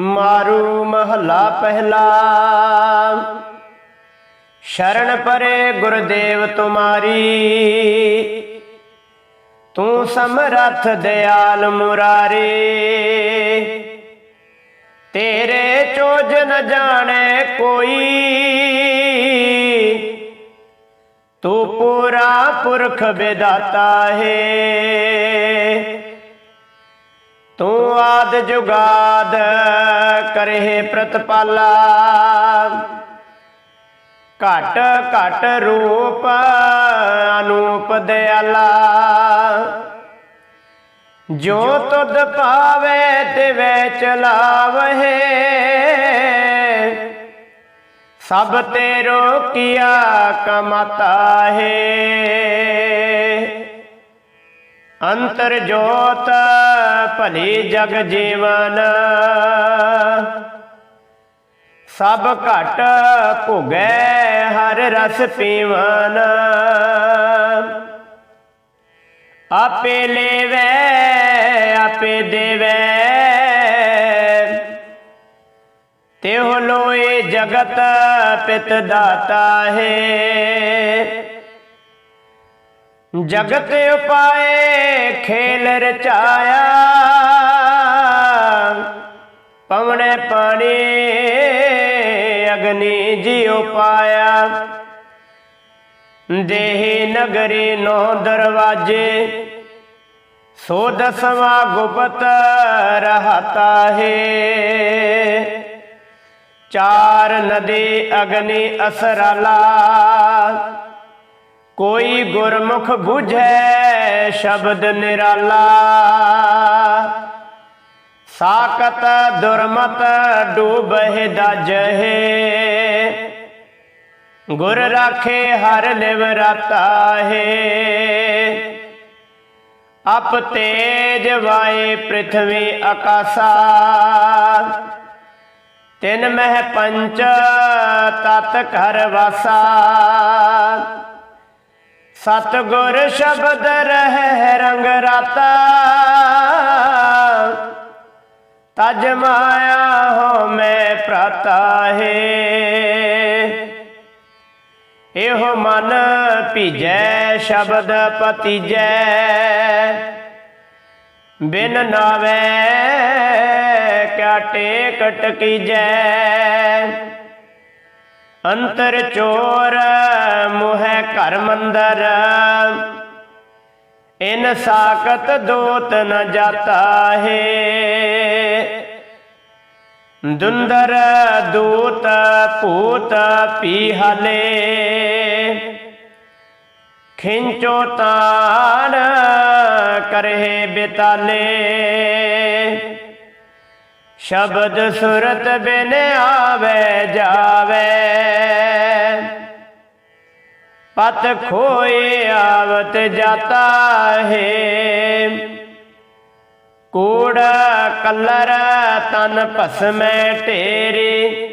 ਮਾਰੂ ਮਹੱਲਾ ਪਹਿਲਾ। ਸ਼ਰਨ ਪਰੇ ਗੁਰਦੇਵ ਤੁਮਾਰੀ। ਤੂੰ ਸਮਰਥ ਦਿਆਲ ਮੁਰਾਰੇ। ਤੇਰੇ ਚੋਜ ਨ ਜਾਣੇ ਕੋਈ। ਤੂੰ ਪੂਰਾ ਪੁਰਖ ਵਿਦਾਤਾ ਹੈ। ਤੂੰ ਆਦ ਜੁਗਾਦ ਕਰਹਿ ਪ੍ਰਤਪਾਲਾ। ਘਟ ਘਟ ਰੂਪ ਅਨੂਪ ਦਿਆਲਾ। ਜੋ ਤੁਧ ਪਾਵੇ ਤਿਵੇ ਚਲਾਵਹਿ। ਸਭ ਤੇਰੋ ਕੀਆ ਕਮਾਤਾ ਹੈ ਅੰਤਰ ਜੋਤ ਭਲੀ ਜਗ ਜੀਵਨ। ਸਭ ਘਟ ਭੁਗੈ ਹਰ ਰਸ ਪੀਵਨ। ਆਪੇ ਲੈਵੇ, ਆਪੇ ਦੇਵੈ। ਤਿਹੁ ਲੋਏ ਜਗਤ ਪਿਤ ਦਾਤਾ ਹੈ। ਜਗਤ ਉਪਾਏ ਖੇਲ ਰਚਾਇਆ। ਪਵਣੇ ਪਾਣੀ ਅਗਨੀ ਜਿਉ ਪਾਇਆ ਦੇਹ ਨਗਰੀ ਨੋ ਦਰਵਾਜੇ, ਸੋ ਦਸਵਾ ਗੁਪਤ ਰਹਤਾ ਹੈ। ਚਾਰ ਨਦੀ ਅਗਨੀ ਅਸਰਾਲਾ ਕੋਈ ਗੁਰਮੁਖ 부ਝੈ ਸ਼ਬਦ ਨਿਰਾਲਾ। ਸਾਕਤ ਦੁਰਮਤ ਡੂਬਹਿ ਦਜਹਿ। ਗੁਰ ਰਾਖੇ ਹਰ ਲਿਵ ਰਾਤਾ ਹੈ ਅਪ ਤੇਜ ਵਾਏ ਪ੍ਰithvi ਆਕਾਸਾ ਤਿਨ ਮਹਿ ਪੰਚ ਤਤ ਘਰ ਵਾਸਾ। ਸਤਗੁਰ ਸ਼ਬਦ ਰਹਿ ਰੰਗ ਰਾਤਾ। ਤਜ ਮਾਇਆ ਹੋ ਮੈਂ ਪ੍ਰਾਤਾ ਹੈ। ਇਹੋ ਮਨ ਭੀਜੈ ਸ਼ਬਦ ਪਤੀਜੈ ਬਿਨ ਨਾਵੇ ਕਿਆ ਟੇਕ ਟਕੀਜੈ। ਅੰਤਰ ਚੋਰ, ਮੁਹਿ ਘਰ ਮੰਦਰ। ਇਨ ਸਾਕਤ ਦੋਤ ਨ ਜਾਤਾ ਹੈ। ਦੁੰਦਰ ਦੂਤ ਭੂਤ ਪੀਹਲੇ। ਖਿੰਚੋ ਤਾਨ ਕਰਹਿ ਬਿਤਾਲੇ। ਸ਼ਬਦ ਸੁਰਤ ਬਿਨ ਆਵੇ ਜਾਵੇ। ਪਤ ਖੋਏ ਆਵਤ ਜਾਤਾ ਹੈ। ਕੂੜ ਕਲਰ ਤਨ ਭਸਮੈ ਢੇਰੀ।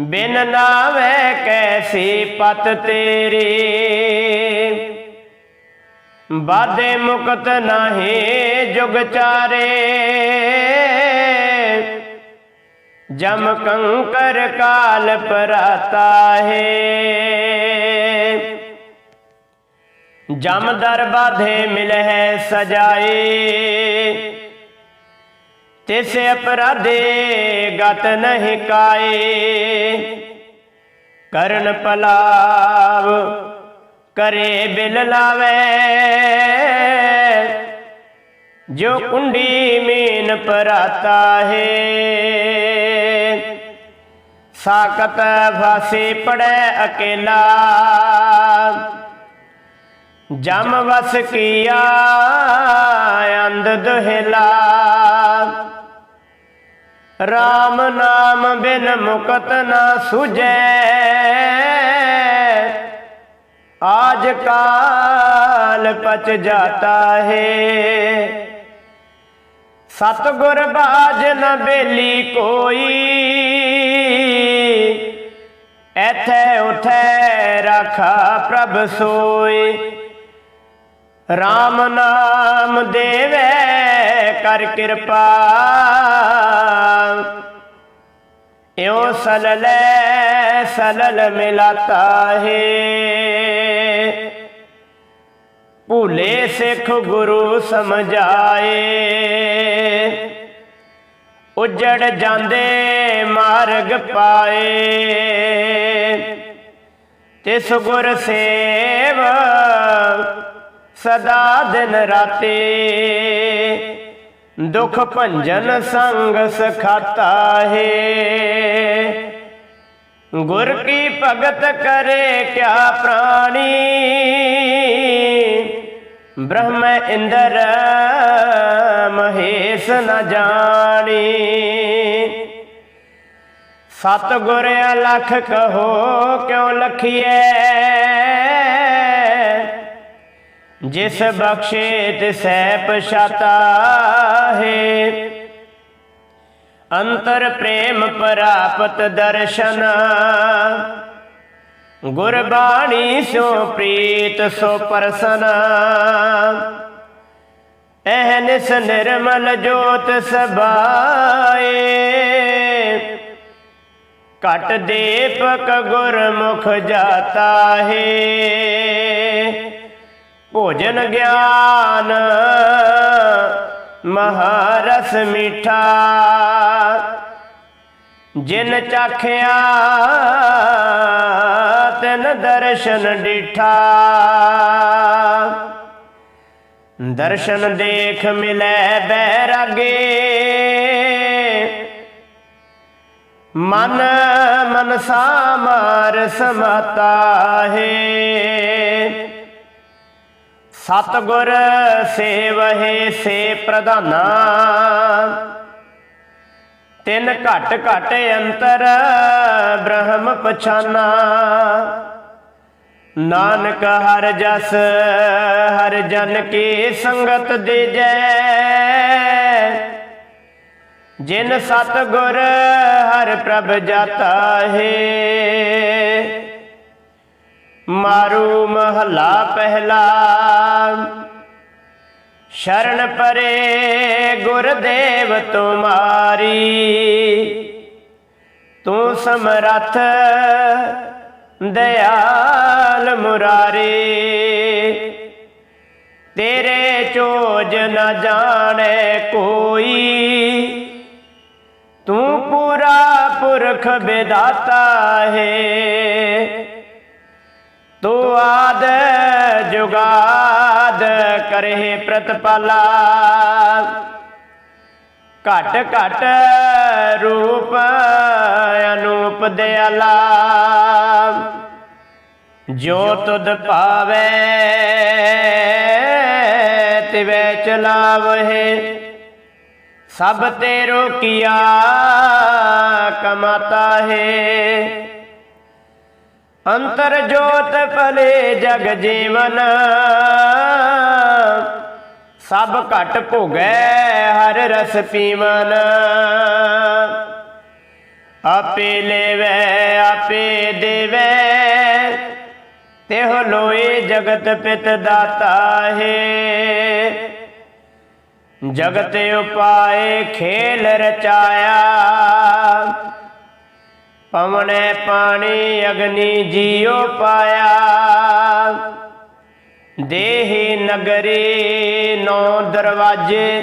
ਬਿਨ ਨਾਵੇ ਕੈਸੀ ਪਤ ਤੇਰੀ। ਬਾਦੇ ਮੁਕਤ ਨਾਹੀ ਜੁਗ ਚਾਰੇ। ਜਮ ਕੰਕਰ ਕਾਲ ਪਰਾਤਾ ਹੈ। ਜਮ ਦਰ ਬਾਧੇ ਮਿਲਹਿ ਸਜਾਏ। ਤਿਸ ਅਪਰਾਧੇ ਗਤ ਨਹੀਂ ਕਾਏ। ਕਰਨ ਪਲਾਵ ਕਰੇ ਬਿਲ ਲਾਵੇ। ਜੋ ਕੁੰਡੀ ਮੀਨ ਪਰਾਤਾ ਹੈ। ਸਾਕਤ ਫਾਸੀ ਪੜੈ ਅਕੇਲਾ। ਜਮ ਵਸ ਕੀਆ ਅੰਧ ਦੁਹਿਲਾ। RAM ਨਾਮ ਬਿਨ ਮੁਕਤ ਨਾ ਸੁਜੈ ਆਜ ਕਾਲ ਪਚ ਜਾਤਾ ਹੈ। ਸਤਗੁਰ ਬਾਜ ਨ ਬੇਲੀ ਕੋਈ। ਐਥੇ ਉਠੈ ਰਾਖਾ ਪ੍ਰਭ ਸੋਈ। RAM ਨਾਮ ਦੇਵੇ ਕਰ ਕਿਰਪਾ। ਇਉ ਸਲਲੇ ਸਲਲ ਮਿਲਾਤਾ ਹੈ। ਭੂਲੇ ਸਿੱਖ ਗੁਰੂ ਸਮਝਾਏ। ਉਜੜ ਜਾਂਦੇ ਮਾਰਗ ਪਾਏ। ਤਿਸ ਗੁਰ ਸੇਵ ਸਦਾ ਦਿਨ ਰਾਤੇ। ਦੁਖ ਭੰਜਨ ਸੰਗ ਸਖਾਤਾ ਹੈ ਗੁਰ ਕੀ ਭਗਤ ਕਰੇ ਕਿਆ ਪ੍ਰਾਣੀ। ਬ੍ਰਹਮ ਇੰਦਰ, ਮਹੇਸ਼ ਨ ਜਾਣੀ। ਸਤ ਗੁਰ ਅਲਖ ਕਹੋ ਕਿਉ ਲਖੀਐ? ਜਿਸ ਬਖਸ਼ੇ ਤਿਸੈ ਪਛਾਤਾ ਹੈ। ਅੰਤਰ ਪ੍ਰੇਮ ਪ੍ਰਾਪਤ ਦਰਸ਼ਨ ਗੁਰਬਾਣੀ ਸੋ ਪ੍ਰੀਤ ਸੋ ਪਰਸਨ। ਐਹਨਿਸ ਨਿਰਮਲ ਜੋਤ ਸਬਾਏ। ਘਟ ਦੀਪਕ ਗੁਰਮੁਖ ਜਾਤਾ ਹੈ ਭੋਜਨ ਗਿਆਨ ਮਹਾਰਸ ਮਿਠਾ। ਜਿਨ ਚਾਖਿਆ, ਤਨ ਦਰਸ਼ਨ ਡਿਠਾ। ਦਰਸ਼ਨ ਦੇਖ ਮਿਲੈ ਬੈਰਾਗੇ। ਮਨ ਮਨਸਾ ਮਾਰ ਸਮਾਤਾ ਹੈ। ਸਤਗੁਰ ਸੇਵਹਿ ਸੇ ਪ੍ਰਧਾਨਾ। ਤਿੰਨ ਘਟ ਘਟ ਅੰਤਰ ਬ੍ਰਹਮ ਪਛਾਨਾ। ਨਾਨਕ ਹਰ ਜਸ, ਹਰ ਜਨ ਕੀ ਸੰਗਤ ਦੀਜੈ। ਜਿਨ ਸਤਗੁਰ, ਹਰ ਪ੍ਰਭ ਜਾਤਾ ਹੈ। ਮਾਰੂ ਮਹਲਾ ਪਹਿਲਾ। ਸ਼ਰਨ ਪਰੇ ਗੁਰਦੇਵ ਤੁਮਾਰੀ ਤੂੰ ਸਮਰੱਥ ਦਇਆਲ ਮੁਰਾਰੀ। ਤੇਰੇ ਚੋਜ ਨਾ ਜਾਣੇ ਕੋਈ। ਤੂੰ ਪੂਰਾ ਪੁਰਖ ਵਿਦਾਤਾ ਹੈ। ਤੋ ਆਦ ਜੁਗਾਦ ਕਰੇ ਪ੍ਰਤਪਾਲਾ। ਘਟ ਘਟ ਰੂਪ ਅਨੂਪ ਦਿਆਲਾ ਜੋ ਤੁਧ ਪਾਵੇ ਤਿਵੇ ਚਲਾਵਹਿ। ਸਭ ਤੇ ਰੋਕਿਆ ਕਮਾਤਾ ਹੈ ਅੰਤਰ ਜੋਤ ਭਲੇ ਜਗ ਜੀਵਨ। ਸਭ ਘਟ ਭੋਗੈ ਹਰ ਰਸ ਪੀਵਨ। ਆਪੇ ਲੈਵੈ, ਆਪੇ ਦੇਵੈ। ਤਿਹੁ ਲੋਏ ਜਗਤ ਪਿਤ ਦਾਤਾ ਹੈ। ਜਗਤ ਉਪਾਏ ਖੇਲ ਰਚਾਇਆ। ਪਵਨੇ ਪਾਣੀ ਅਗਨੀ ਜੀਉ ਪਾਇਆ। ਦੇਹੀ ਨਗਰੀ ਨੌ ਦਰਵਾਜੇ,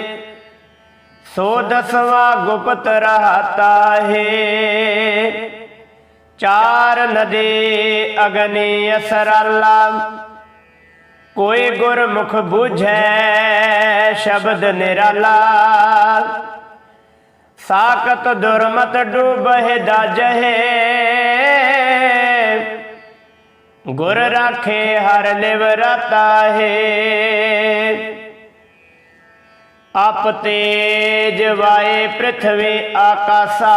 ਸੋ ਦਸਵਾ ਗੁਪਤ ਰਹਤਾ ਹੈ। ਚਾਰ ਨਦੇ ਅਗਨੀ ਅਸਰਾਲਾ, ਕੋਈ ਗੁਰਮੁਖ ਬੁਝੈ ਸ਼ਬਦ ਨਿਰਾਲਾ। ਸਾਕਤ ਦੁਰਮਤ ਡੂਬਹਿ ਦਾਜਹਿ ਗੁਰ ਰਾਖੇ ਹਰ ਲਿਵ ਰਤਾ ਹੈ ਆਪ ਤੇਜ ਵਾਏ ਪ੍ਰithvi ਆਕਾਸਾ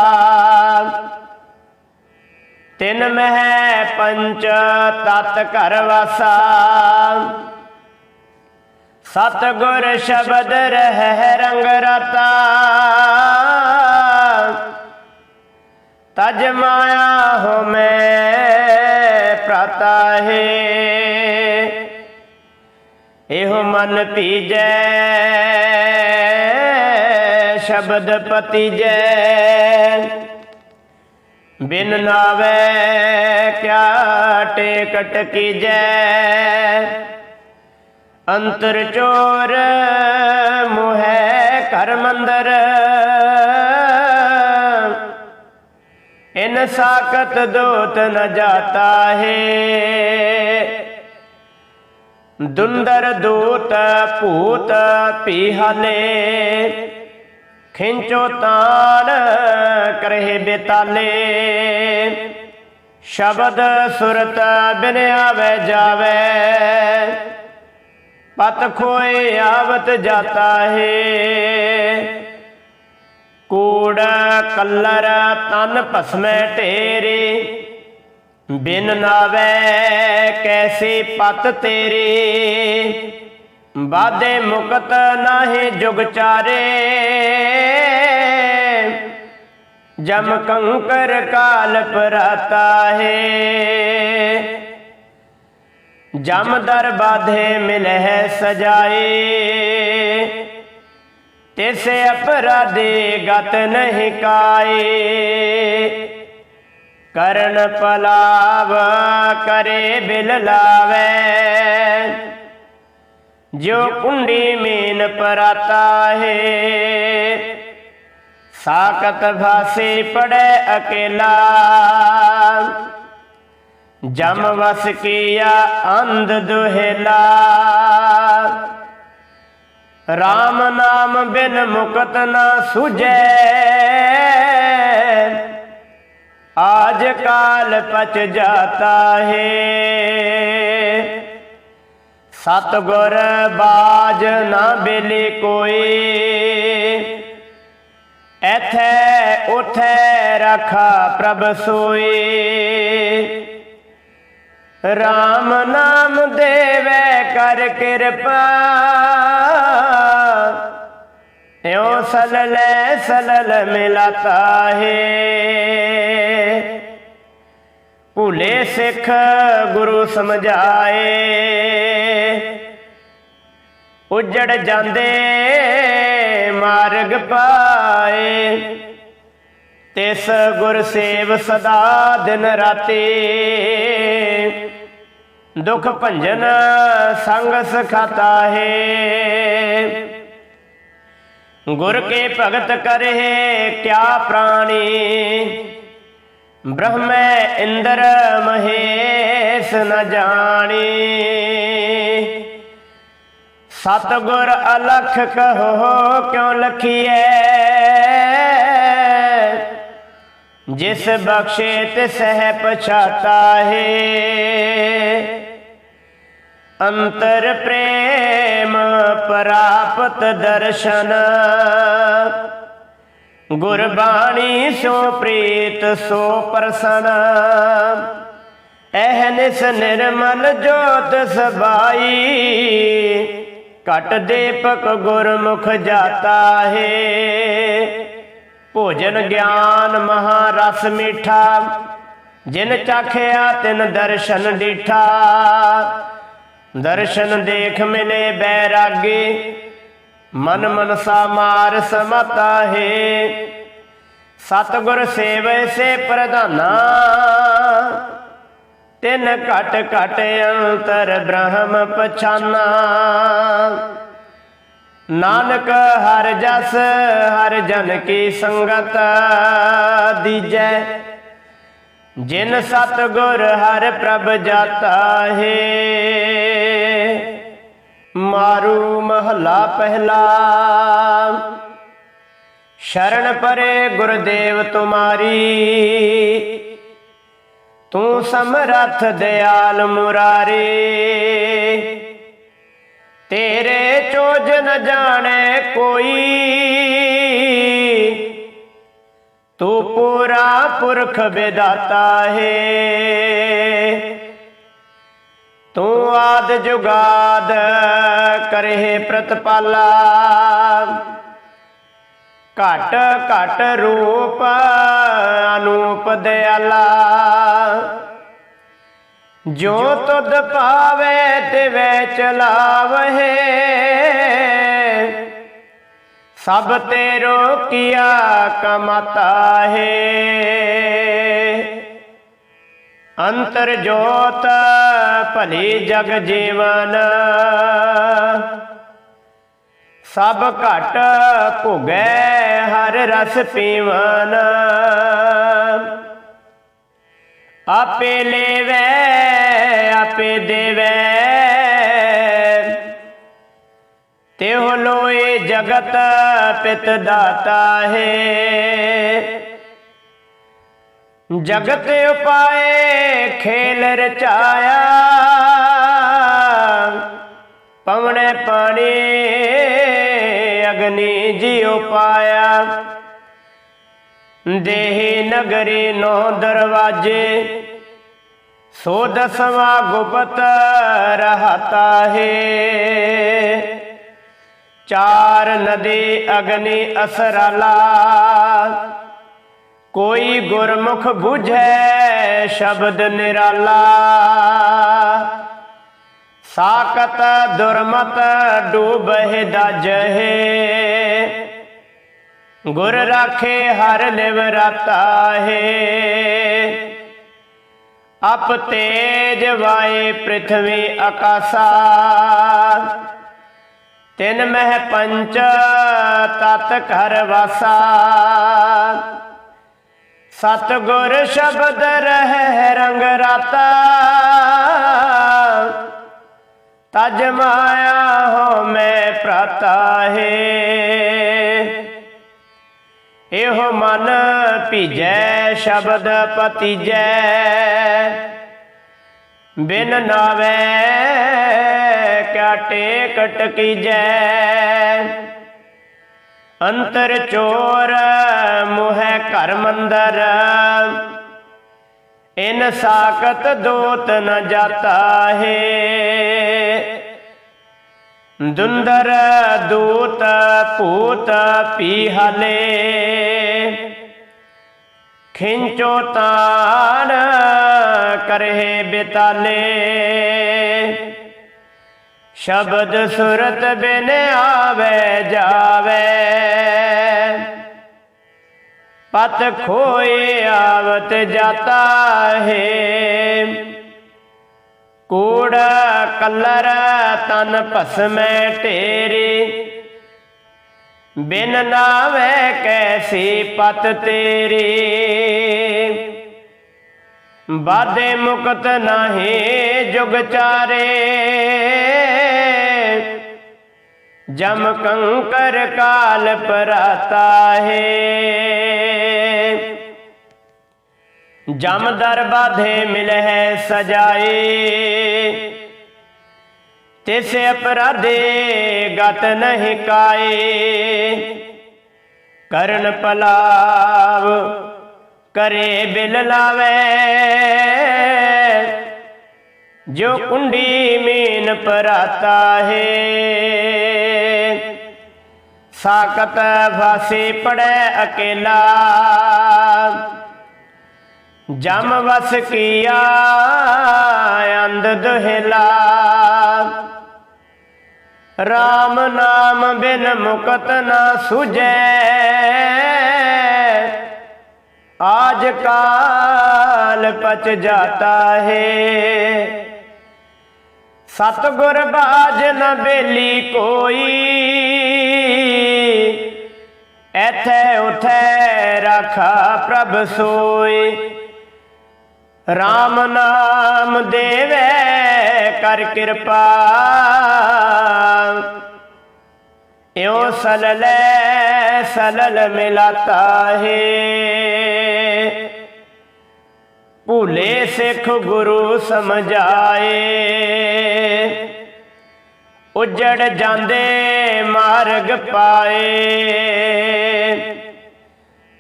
ਤਿਨ ਮਹਿ ਪੰਚ ਤਤ ਘਰ ਵਾਸਾ ਸਤ ਗੁਰ ਸ਼ਬਦ ਰਹਿ ਰੰਗ ਰਤਾ ਤਜ ਮਾਇਆ ਹੋ ਮੈਂ ਪ੍ਰਤਾ ਹੈ। ਇਹੋ ਮਨ ਪੀਜੈ, ਸ਼ਬਦ ਪਤੀ ਜੈ ਬਿਨ ਨਾਵੇ ਕਿਆ ਟੇਕਟ ਕੀਜੈ। ਅੰਤਰ ਚੋਰ ਮੁਹੈ ਕਰ ਮੰਦਰ। ਇਨ ਸਾਕਤ ਦੋਤ ਨ ਜਾਤਾ ਹੈ। ਦੁੰਦਰ ਦੂਤ ਭੂਤ ਪੀਹਲੇ ਖਿੰਚੋ ਤਾਨ ਕਰਹਿ ਬੇਤਾਲੇ। ਸ਼ਬਦ ਸੁਰਤ ਬਿਨ ਆਵੇ ਜਾਵੇ। ਪਤ ਖੋਏ ਆਵਤ ਜਾਤਾ ਹੈ। ਕੂੜ ਕੱਲਰ ਤਨ ਭਸਮੈ ਢੇਰੇ, ਬਿਨ ਨਾਵੇ ਕੈਸੀ ਪਤ ਤੇਰੇ। ਬਾਦੇ ਮੁਕਤ ਨਾਹੀ ਜੁਗ ਚਾਰੇ, ਜਮ ਕੰਕਰ ਕਾਲ ਪਰਾਤਾ ਹੈ। ਜਮ ਦਰ ਬਾਧੇ ਮਿਲਹਿ ਸਜਾਏ ਤਿਸੇ ਅਪਰਾਧੇ ਗਤ ਨਹੀਂ ਕਾਏ। ਕਰਨ ਪਲਾਵ ਕਰੇ ਬਿਲ ਲਾਵੇ। ਜੋ ਕੁੰਡੀ ਮੀਨ ਪਰਾਤਾ ਹੈ ਸਾਕਤ ਭਾਸੇ ਪੜੈ ਅਕੇਲਾ। ਜਮ ਵਸ ਕੀਆ ਅੰਧ ਦੁਹੇਲਾ। RAM ਨਾਮ ਬਿਨ ਮੁਕਤ ਨਾ ਸੁਜੈ ਆਜ ਕਾਲ ਪਚ ਜਾਤਾ ਹੈ। ਸਤ ਗੁਰ ਬਾਜ ਨਾ ਬੇਲੇ ਕੋਈ। ਐਥੈ ਉਥੈ ਰਖਾ ਪ੍ਰਭ ਸੋਈ। RAM ਨਾਮ ਦੇਵੇ ਕਰ ਕਿਰਪਾ। ਇਉ ਸਲਲੇ ਸਲਲ ਮਿਲਤਾ ਹੈ ਭੂਲੇ ਸਿੱਖ ਗੁਰੂ ਸਮਝਾਏ। ਉਜੜ ਜਾਂਦੇ ਮਾਰਗ ਪਾਏ। ਤਿਸ ਗੁਰ ਸੇਵ ਸਦਾ ਦਿਨ ਰਾਤੀ। ਦੁਖ ਭੰਜਨ ਸੰਗ ਸਖਾਤਾ ਹੈ। ਗੁਰ ਕੇ ਭਗਤ ਕਰੇ, ਕਿਆ ਪ੍ਰਾਣੀ? ਬ੍ਰਹਮੈ ਇੰਦਰ ਮਹੇਸ਼ ਨ ਜਾਣੀ। ਸਤ ਗੁਰ ਅਲਖ ਕਹੋ, ਕਿਉ ਲਖੀਐ? ਜਿਸ ਬਖਸ਼ੇ ਤਿਸ ਹੈ ਪਛਾਤਾ ਹੈ ਅੰਤਰ ਪ੍ਰੇਮ ਪ੍ਰਾਪਤ ਦਰਸ਼ਨ। ਗੁਰਬਾਣੀ ਸੋ ਪ੍ਰੀਤ, ਸੋ ਪ੍ਰਸਨ। ਐਹਨਿਸ ਨਿਰਮਲ ਜੋਤ ਸਬਾਈ। ਘਟ ਦੀਪਕ ਗੁਰਮੁਖ ਜਾਤਾ ਹੈ। ਭੋਜਨ ਗਿਆਨ ਮਹਾਰਸ ਮੀਠਾ। ਜਿਨ ਚਾਖਿਆ ਤਿਨ ਦਰਸ਼ਨ ਡੀਠਾ। ਦਰਸ਼ਨ ਦੇਖ ਮਿਲੇ ਬੈਰਾਗੀ, ਮਨ ਮਨਸਾ ਮਾਰ ਸਮਤਾ ਹੈ। ਸਤਗੁਰ ਸੇਵੈ ਸੇ ਪ੍ਰਧਾਨਾ, ਤਿੰਨ ਘਟ ਘਟ ਅੰਤਰ ਬ੍ਰਹਮ ਪਛਾਨਾ। ਨਾਨਕ ਹਰ ਜਸ, ਹਰ ਜਨ ਕੀ ਸੰਗਤ ਦੀਜੈ। ਜਿਨ ਸਤਗੁਰ ਹਰ ਪ੍ਰਭ ਜਾਤਾ ਹੈ, ਮਾਰੂ ਮਹਲਾ ਪਹਿਲਾ। ਸ਼ਰਨ ਪਰੇ ਗੁਰਦੇਵ ਤੁਮਾਰੀ, ਤੂੰ ਸਮਰਥ ਦਿਆਲ ਮੁਰਾਰੇ। ਤੇਰੇ ਚੋਜ ਨ ਜਾਣੇ ਕੋਈ ਤੂੰ ਪੂਰਾ ਪੁਰਖ ਵਿਦਾਤਾ ਹੈ। ਤੂੰ ਆਦ ਜੁਗਾਦ ਕਰਹਿ ਪ੍ਰਤਪਾਲਾ। ਘਟ ਘਟ ਰੂਪ ਅਨੂਪ ਦਿਆਲਾ। ਜੋ ਤੁਧ ਪਾਵੇ ਤਿਵੇ ਚਲਾਵਹਿ। ਸਭ ਤੇ ਰੋਕਿਆ ਕਮਤਾ ਹੈ। ਅੰਤਰ ਜੋਤ ਭਲੀ ਜਗ ਜੀਵਨ। ਸਭ ਘਟ ਭੁਗੈ ਹਰ ਰਸ ਪੀਵਨ। ਆਪੇ ਲੇਵੈ, ਆਪੇ ਦੇਵੈ। ਤਿਹੁ ਲੋਏ ਜਗਤ ਪਿਤ ਦਾਤਾ ਹੈ। ਜਗਤ ਉਪਾਏ ਖੇਲ ਰਚਾਇਆ। ਪਵਣੇ ਪਾਣੀ ਅਗਨੀ ਜਿਉ ਪਾਇਆ ਦੇਹੀ ਨਗਰੀ ਨੋ ਦਰਵਾਜੇ, ਸੋ ਦਸਵਾ ਗੁਪਤ ਰਹਤਾ ਹੈ। ਚਾਰ ਨਦੀ ਅਗਨੀ ਅਸਰਾਲਾ। ਕੋਈ ਗੁਰਮੁਖ 부ਝੈ ਸ਼ਬਦ ਨਿਰਾਲਾ। ਸਾਕਤ ਦੁਰਮਤ ਡੂਬਹਿ ਦਜਹਿ। ਗੁਰ ਰਾਖੇ ਹਰ ਲਿਵ ਰਾਤਾ ਹੈ ਅਪ ਤੇਜ ਵਾਏ ਪ੍ਰithvi ਆਕਾਸਾ ਤਿਨ ਮਹਿ ਪੰਚ, ਤਤ ਘਰ ਵਾਸਾ। ਸਤ ਗੁਰ ਸ਼ਬਦ ਰਹਿ ਰੰਗ ਰਾਤਾ। ਤਜ ਮਾਇਆ ਹੋ ਮੈਂ ਪ੍ਰਾਤਾ ਹੈ। ਇਹੋ ਮਨ ਭੀਜੈ, ਸ਼ਬਦ ਪਤੀਜੈ ਬਿਨ ਨਾਵੇ ਟੇਕ ਟਕੀਜੈ ਅੰਤਰ ਚੋਰ ਮੁਹਿ ਘਰ ਮੰਦਰ। ਇਨ ਸਾਖਤ ਦੋਤ ਨ ਜਾਤਾ ਹੈ। ਦੁੰਦਰ ਦੂਤ ਭੂਤ ਪੀ ਹਲੇ ਖਿੰਚੋ ਤਾਨ ਕਰਹਿ ਬਿਤਾਲੇ। ਸ਼ਬਦ ਸੁਰਤ ਬਿਨ ਆਵੇ ਜਾਵੇ। ਪਤ ਖੋਏ ਆਵਤ ਜਾਤਾ ਹੈ। ਕੂੜ ਕਲਰ ਤਨ ਭਸਮੈ ਢੇਰੀ। ਬਿਨ ਨਾਵੇ ਕੈਸੀ ਪਤ ਤੇਰੀ। ਬਾਦੇ ਮੁਕਤ ਨਾਹੀ ਜੁਗ ਚਾਰੇ। ਜਮ ਕੰਕਰ ਕਾਲ ਪਰਾਤਾ ਹੈ। ਜਮ ਦਰ ਬਾਧੇ ਮਿਲਹਿ ਸਜਾਏ। ਤਿਸ ਅਪਰਾਧੇ ਗਤ ਨਹੀਂ ਕਾਏ। ਕਰਨ ਪਲਾਵ ਕਰੇ ਬਿਲ ਲਾਵੇ ਜੋ ਕੁੰਡੀ ਮੀਨ ਪਰਾਤਾ ਹੈ। ਸਾਕਤ ਫਾਸੀ ਪੜੈ ਅਕੇਲਾ। ਜਮ ਵਸ ਕੀਆ ਅੰਧ ਦੁਹਿਲਾ। RAM ਨਾਮ ਬਿਨ ਮੁਕਤ ਨਾ ਸੁਜੈ ਆਜ ਕਾਲ ਪਚ ਜਾਤਾ ਹੈ। ਸਤਗੁਰ ਬਾਜ ਨ ਬੇਲੀ ਕੋਈ। ਐਥੇ ਉਥੇ ਰਾਖਾ ਪ੍ਰਭ ਸੋਈ RAM ਨਾਮ ਦੇਵੇ ਕਰ ਕਿਰਪਾ। ਇਉ ਸਲਲੇ ਸਲਲ ਮਿਲਾਤਾ ਹੈ। ਭੂਲੇ ਸਿੱਖ ਗੁਰੂ ਸਮਝਾਏ। ਉਜੜ ਜਾਂਦੇ ਮਾਰਗ ਪਾਏ।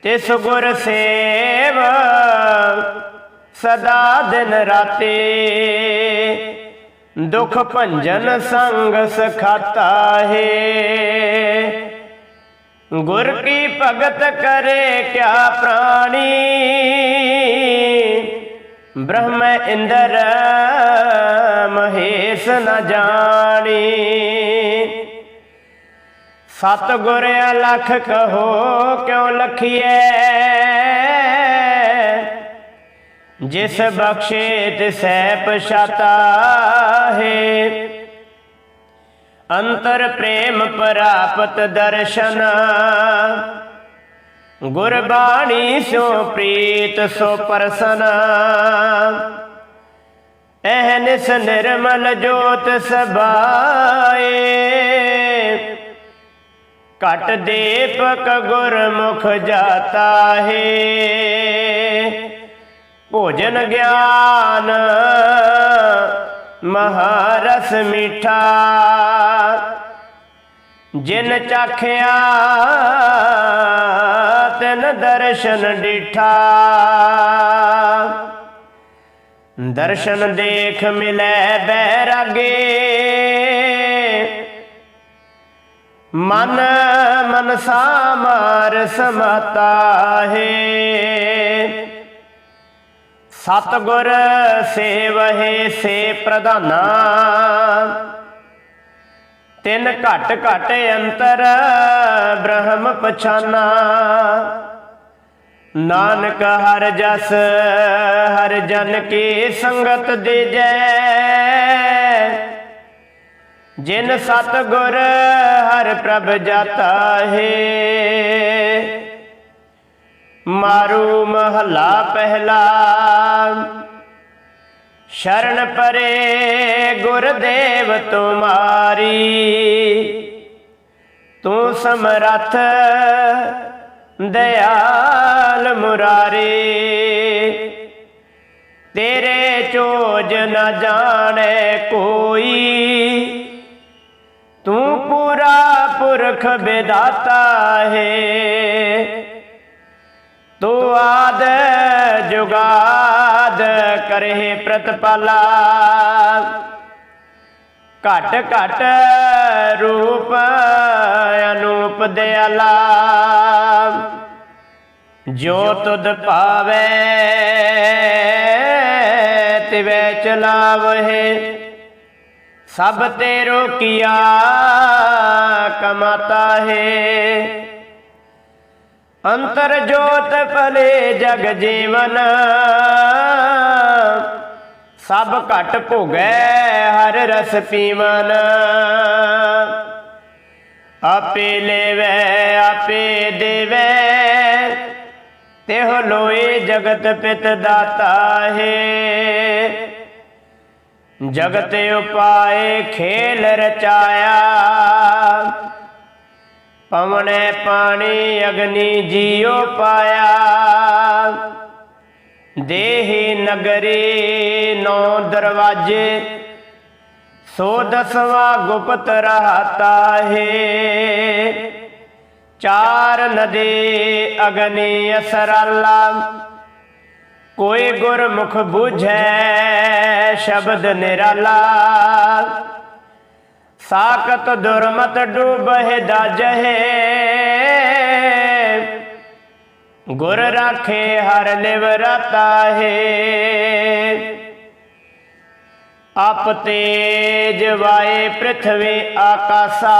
ਤਿਸ ਗੁਰ ਸੇਵ ਸਦਾ ਦਿਨ ਰਾਤੇ। ਦੁਖ ਭੰਜਨ ਸੰਗ ਸਖਾਤਾ ਹੈ ਗੁਰ ਕੀ ਭਗਤ ਕਰੇ ਕਿਆ ਪ੍ਰਾਣੀ। ਬ੍ਰਹਮ ਇੰਦਰ, ਮਹੇਸ਼ ਨ ਜਾਣੀ। ਸਤ ਗੁਰ ਅਲਖ ਕਹੋ, ਕਿਉ ਲਖੀਐ? ਜਿਸ ਬਖਸ਼ੇ ਤਿਸੈ ਪਛਾਤਾ ਹੈ। ਅੰਤਰ ਪ੍ਰੇਮ ਪ੍ਰਾਪਤ ਦਰਸ਼ਨ ਗੁਰਬਾਣੀ ਸੋ ਪ੍ਰੀਤ ਸੋ ਪਰਸਨ। ਐਹਨਿਸ ਨਿਰਮਲ ਜੋਤ ਸਬਾਏ। ਘਟ ਦੀਪਕ ਗੁਰਮੁਖ ਜਾਤਾ ਹੈ ਭੋਜਨ ਗਿਆਨ ਮਹਾਰਸ ਮਿਠਾ। ਜਿਨ ਚਾਖਿਆ, ਤਨ ਦਰਸ਼ਨ ਡਿਠਾ। ਦਰਸ਼ਨ ਦੇਖ ਮਿਲੈ ਬੈਰਾਗੇ। ਮਨ ਮਨਸਾ ਮਾਰ ਸਮਤਾ ਹੈ ਸਤਗੁਰ ਸੇਵਹਿ ਸੇ ਪ੍ਰਧਾਨਾ। ਤਿੰਨ ਘਟ ਘਟ ਅੰਤਰ ਬ੍ਰਹਮ ਪਛਾਨਾ। ਨਾਨਕ ਹਰ ਜਸ, ਹਰ ਜਨ ਕੀ ਸੰਗਤ ਦੀਜੈ। ਜਿਨ ਸਤਗੁਰ, ਹਰ ਪ੍ਰਭ ਜਾਤਾ ਹੈ। ਮਾਰੂ ਮਹਲਾ ਪਹਿਲਾ। ਸ਼ਰਨ ਪਰੇ ਗੁਰਦੇਵ ਤੁਮਾਰੀ ਤੂੰ ਸਮਰੱਥ ਦਇਆਲ ਮੁਰਾਰੀ। ਤੇਰੇ ਚੋਜ ਨਾ ਜਾਣੇ ਕੋਈ। ਤੂੰ ਪੂਰਾ ਪੁਰਖ ਵਿਦਾਤਾ ਹੈ। ਤੂੰ ਆਦ ਜੁਗਾਦ ਕਰੇ ਪ੍ਰਤਪਾਲਾ। ਘਟ ਘਟ ਰੂਪ ਅਨੂਪ ਦਿਆਲਾ। ਜੋ ਤੁਧ ਭਾਵੇ, ਤਿਵੇ ਚਲਾਵਹਿ। ਸਭ ਤੇਰੋ ਕੀਆ ਕਮਾਤਾ ਹੈ ਅੰਤਰ ਜੋਤ ਭਲੇ ਜਗ ਜੀਵਨ। ਸਭ ਘਟ ਭੋਗੈ ਹਰ ਰਸ ਪੀਵਨ। ਆਪੇ ਲੈਵੈ, ਆਪੇ ਦੇਵੈ। ਤਿਹੁ ਲੋਏ ਜਗਤ ਪਿਤ ਦਾਤਾ ਹੈ। ਜਗਤ ਉਪਾਏ ਖੇਲ ਰਚਾਇਆ। ਪਵਨੇ ਪਾਣੀ ਅਗਨੀ ਜੀਉ ਪਾਇਆ। ਦੇਹੀ ਨਗਰੀ ਨੌ ਦਰਵਾਜੇ, ਸੋ ਦਸਵਾ ਗੁਪਤ ਰਹਤਾ ਹੈ। ਚਾਰ ਨਦੀ ਅਗਨੀ ਅਸਰਾਲਾ, ਕੋਈ ਗੁਰਮੁਖ ਬੁਝੈ ਸ਼ਬਦ ਨਿਰਾਲਾ। ਸਾਕਤ ਦੁਰਮਤ ਡੂਬਹਿ ਦਾਜਹਿ ਗੁਰ ਰਾਖੇ ਹਰ ਲਿਵ ਰਤਾ ਹੈ ਆਪ ਤੇਜ ਵਾਏ ਪ੍ਰithvi ਆਕਾਸਾ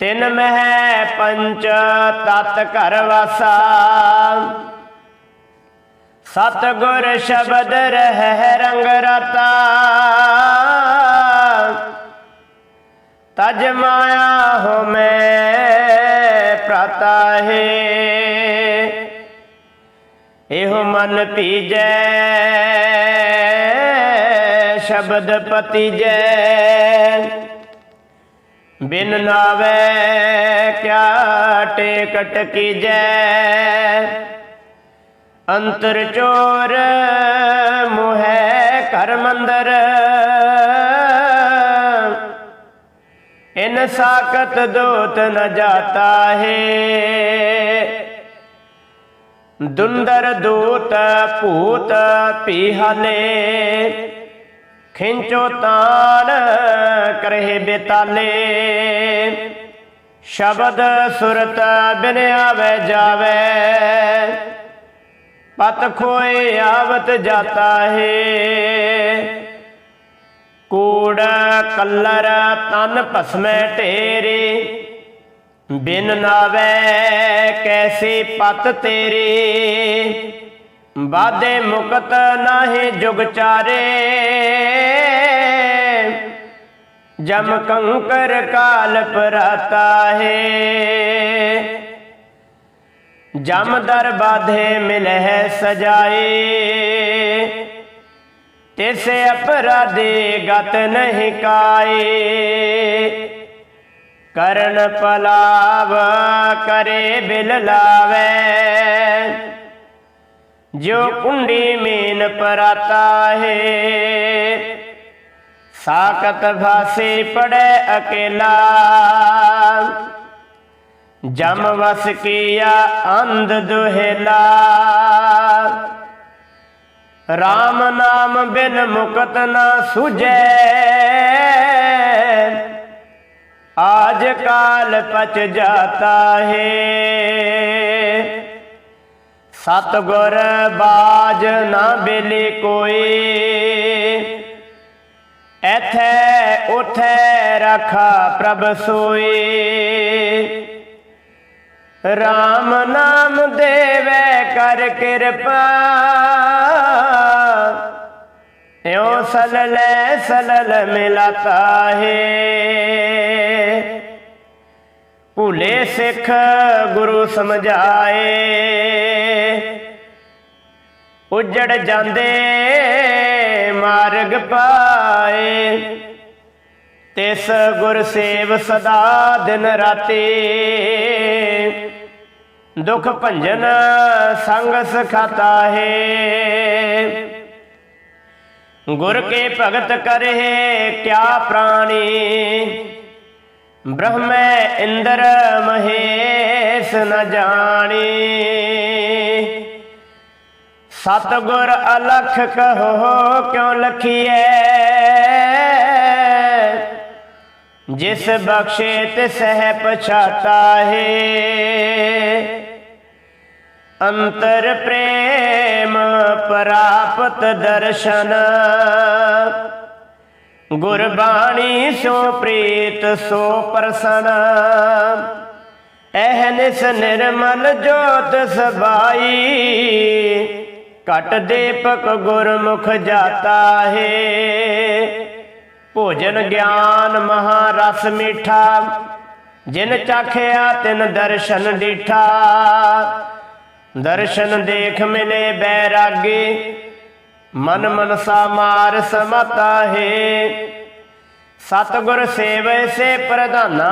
ਤਿਨ ਮਹਿ ਪੰਚ ਤਤ ਘਰ ਵਾਸਾ ਸਤ ਗੁਰ ਸ਼ਬਦ ਰਹਿ ਰੰਗ ਰਤਾ ਤਜ ਮਾਇਆ ਹੋ ਮੈਂ ਪ੍ਰਤਾ ਹੈ। ਇਹੋ ਮਨ ਪੀਜੈ, ਸ਼ਬਦ ਪਤੀਜੈ। ਬਿਨ ਨਾਵੇ ਕਿਆ ਟੇਕਟ ਕੀਜੈ। ਅੰਤਰ ਚੋਰ ਮੁਹੈ ਕਰ ਮੰਦਰ ਇਨ ਸਾਕਤ ਦੋਤ ਨ ਜਾਤਾ ਹੈ। ਦੁੰਦਰ ਦੂਤ ਭੂਤ ਪੀਹਲੇ ਖਿੰਚੋ ਤਾਨ ਕਰਹਿ ਸ਼ਬਦ ਸੁਰਤ ਬਿਨ ਆਵੇ ਜਾਵੇ। ਪਤ ਖੋਏ ਆਵਤ ਜਾਤਾ ਹੈ। ਕੂੜ ਕਲਰ ਤਨ ਭਸਮੈ ਢੇਰੇ ਬਿਨ ਨਾਵੇ ਕੈਸੀ ਪਤ ਤੇਰੀ ਬਾਦੇ ਮੁਕਤ ਨਾਹੀ ਜੁਗ ਚਾਰੇ ਜਮ ਕੰਕਰ ਕਾਲ ਪਰਾਤਾ ਹੈ ਜਮ ਦਰ ਬਾਧੇ ਮਿਲਹਿ ਸਜਾਏ ਤਿਸ ਅਪਰਾਧੇ ਗਤ ਨਹੀਂ ਕਾਏ। ਕਰਨ ਪਲਾਵ ਕਰੇ ਬਿਲ ਲਾਵੇ। ਜੋ ਕੁੰਡੀ ਮੀਨ ਪਰਾਤਾ ਹੈ ਸਾਕਤ ਭਾਸੇ ਪੜੈ ਅਕੇਲਾ। ਜਮ ਵਸ ਕੀਆ ਅੰਧ ਦੁਹੇਲਾ। RAM ਨਾਮ ਬਿਨ ਮੁਕਤ ਨਾ ਸੁਜੈ ਆਜ ਕਾਲ ਪਚ ਜਾਤਾ ਹੈ। ਸਤ ਗੁਰ ਬਾਜ ਨਾ ਬੇਲੀ ਕੋਈ। ਐਥੈ ਉਥੈ ਰਖਾ ਪ੍ਰਭ ਸੋਈ। RAM ਨਾਮ ਦੇਵੇ ਕਰ ਕਿਰਪਾ। ਇਉ ਸਲਲੇ ਸਲਲ ਮਿਲਾਤਾ ਹੈ। ਭੂਲੇ ਸਿੱਖ ਗੁਰੂ ਸਮਝਾਏ। ਉਜੜ ਜਾਂਦੇ ਮਾਰਗ ਪਾਏ। ਤਿਸ ਗੁਰ ਸੇਵ ਸਦਾ ਦਿਨ ਰਾਤੀ। ਦੁਖ ਭੰਜਨ ਸੰਗ ਸਖਾਤਾ ਹੈ। ਗੁਰ ਕੇ ਭਗਤ ਕਰੇ ਕਿਆ ਪ੍ਰਾਣੀ? ਬ੍ਰਹਮੈ ਇੰਦਰ ਮਹੇਸ਼ ਨ ਜਾਣੀ। ਸਤ ਗੁਰ ਅਲਖ ਕਹੋ ਕਿਉ ਲਖੀਐ? ਜਿਸ ਬਖਸ਼ੇ ਤਿਸ ਹੈ ਪਛਾਤਾ ਹੈ ਅੰਤਰ ਪ੍ਰੇਮ ਪ੍ਰਾਪਤ ਦਰਸ਼ਨ। ਗੁਰਬਾਣੀ ਸੋ ਪ੍ਰੀਤ ਸੋ ਪ੍ਰਸਨ। ਐਹਨਿਸ ਨਿਰਮਲ ਜੋਤ ਸਬਾਈ। ਕਟ ਦੀਪਕ ਗੁਰਮੁਖ ਜਾਤਾ ਹੈ। ਭੋਜਨ ਗਿਆਨ ਮਹਾਰਸ ਮੀਠਾ। ਜਿਨ ਚਾਖਿਆ ਤਿਨ ਦਰਸ਼ਨ ਡੀਠਾ। ਦਰਸ਼ਨ ਦੇਖ ਮਿਲੇ ਬੈਰਾਗੀ, ਮਨ ਮਨਸਾ ਮਾਰ ਸਮਤਾ ਹੈ। ਸਤਗੁਰ ਸੇਵੈ ਸੇ ਪ੍ਰਧਾਨਾ,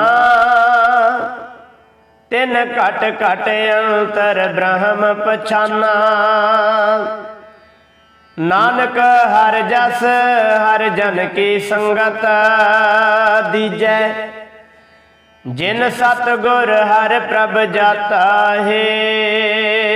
ਤਿਨ ਘਟ ਘਟ ਅੰਤਰ ਬ੍ਰਹਮ ਪਛਾਨਾ। ਨਾਨਕ ਹਰ ਜਸ, ਹਰ ਜਨ ਕੀ ਸੰਗਤ ਦੀਜੈ। ਜਿਨ ਸਤਗੁਰ ਹਰ ਪ੍ਰਭ ਜਾਤਾ ਹੈ।